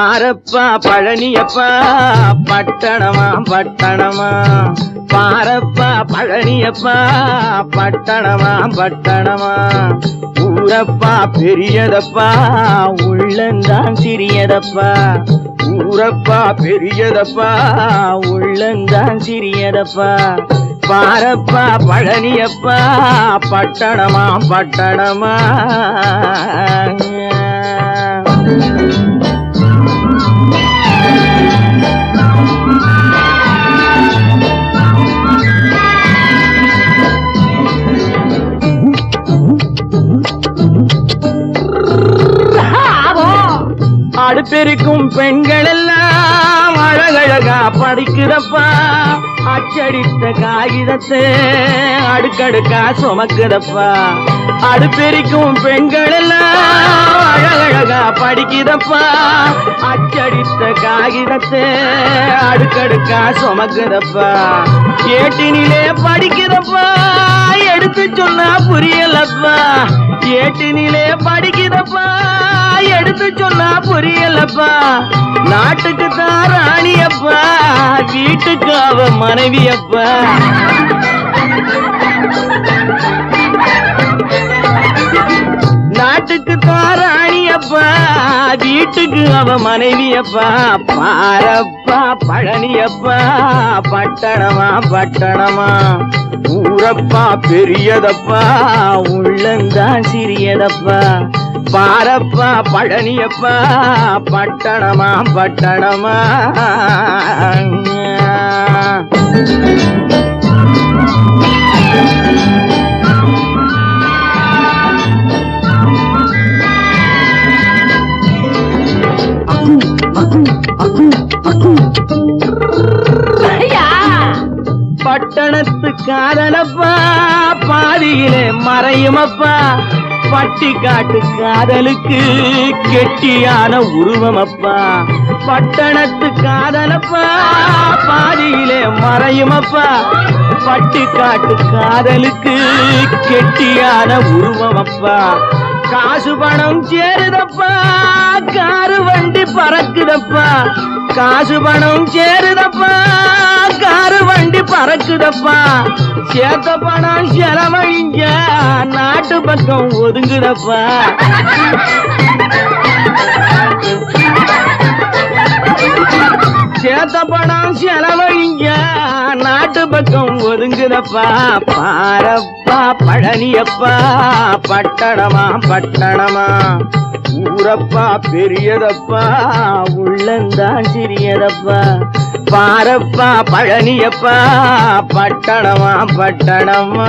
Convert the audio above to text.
பாரப்பா பழனியப்பா பட்டணமா பட்டணமா? பாரப்பா பழனியப்பா பட்டணமா பட்டணமா? ஊரப்பா பெரியதப்பா உள்ளந்தான் சிறியதப்பா? ஊரப்பா பெரியதப்பா உள்ளந்தான் சிறியதப்பா? பாரப்பா பழனியப்பா பட்டணமா பட்டணமா? அடுப்பெருக்கும் பெண்கள் எல்லாம் அழகழகா படிக்கிறப்பா அச்சடித்த காகிதத்தை அடுக்கடுக்கா சுமக்குதப்பா. அடுப்பெருக்கும் பெண்கள் எல்லாம் அழகழகா படிக்கிறப்பா அச்சடித்த காகிதத்தை அடுக்கடுக்கா சுமக்குதப்பா. ஏட்டினிலே படிக்கிறப்பா எடுத்து சொன்னா புரியலப்பா. ஏட்டினிலே படிக்க எடுத்து சொன்னா புரியலப்பா. நாட்டுக்கு தான் ராணியப்பா. வீட்டுக்கு அவ மனைவியப்பா. நாட்டுக்கு தான் ராணியப்பா. வீட்டுக்கு அவ மனைவியப்பா. பாரப்பா பழனியப்பா. பட்டணமா பட்டணமா. ஊரப்பா பெரியதப்பா. உள்ளந்தான் சிறியதப்பா. பாரப்பா பழனியப்பா பட்டணமா பட்டணமா. பட்டணத்து காதலப்பா பாதியிலே மறையுமப்பா. பட்டி காட்டு காதலுக்கு கெட்டியான உருவம் அப்பா. பட்டணத்து காதலப்பா பாதியிலே மறையுமப்பா பட்டி காட்டு காதலுக்கு கெட்டியான உருவமப்பா காசு பணம் சேருதப்பா காரு வண்டி பறக்குதப்பா. காசு பணம் சேருதப்பா காரு வண்டி பறக்குதப்பா. சேத்த பணம் செலவழிங்க நாட்டு பக்கம் ஒதுங்குதப்பா. சேத்த பணம் செலவழிங்க நாட்டு பக்கம் ஒதுங்குதப்பா. பாரப்பா பழனியப்பா பட்டணமா பட்டணமா. ஊரப்பா பெரியதப்பா உள்ள தான் சிறியதப்பா பாரப்பா பழனியப்பா பட்டணமா பட்டணமா.